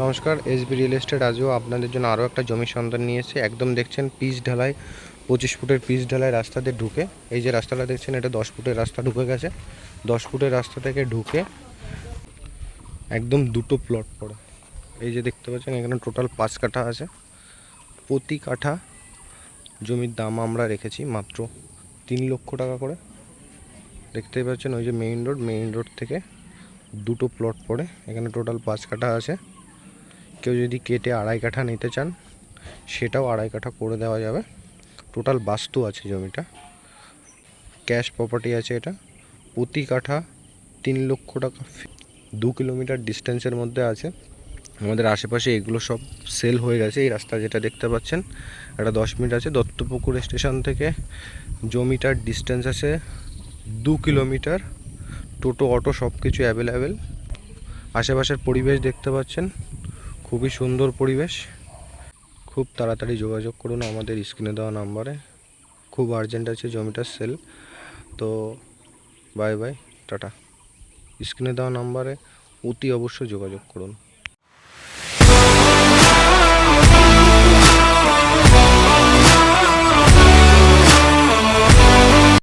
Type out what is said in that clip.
নমস্কার SB real estate আজও আপনাদের জন্য আরও একটা জমির সন্ধান নিয়ে এসে একদম দেখছেন পিচ ঢালাই, পঁচিশ ফুটের পিচ ঢালাই রাস্তা দিয়ে ঢুকে। এই যে রাস্তাটা দেখছেন, এটা দশ ফুটের রাস্তা ঢুকে গেছে। দশ ফুটের রাস্তা থেকে ঢুকে একদম দুটো প্লট পড়ে। এই যে দেখতে পাচ্ছেন, এখানে টোটাল পাঁচ কাঠা আছে। প্রতি কাঠা জমির দাম আমরা রেখেছি মাত্র তিন লক্ষ টাকা করে। দেখতেই পাচ্ছেন, ওই যে মেইন রোড মেইন রোড থেকে দুটো প্লট পড়ে। এখানে টোটাল পাঁচ কাঠা আছে। কেউ যদি কেটে আড়াই কাঠা নিতে চান, সেটাও আড়াই কাঠা করে দেওয়া যাবে। টোটাল বাস্তু আছে জমিটা। ক্যাশ প্রপার্টি আছে এটা। প্রতি কাঠা তিন লক্ষ টাকা। দু কিলোমিটার ডিস্টেন্সের মধ্যে আছে। আমাদের আশেপাশে এগুলো সব সেল হয়ে গেছে। এই রাস্তা যেটা দেখতে পাচ্ছেন, একটা দশ মিনিট আছে। দত্তপুকুর স্টেশন থেকে জমিটার ডিস্টেন্স আছে দু কিলোমিটার। টোটো অটো সব কিছু অ্যাভেলেবেল আশেপাশের পরিবেশ দেখতে পাচ্ছেন। খুবই সুন্দর পরিবেশ। খুব তাড়াতাড়ি যোগাযোগ করুন আমাদের স্ক্রিনে দেওয়া নাম্বারে। খুব আর্জেন্ট আছে জমিটার সেল তো বাই বাই টাটা। স্ক্রিনে দেওয়া নাম্বারে অতি অবশ্যই যোগাযোগ করুন।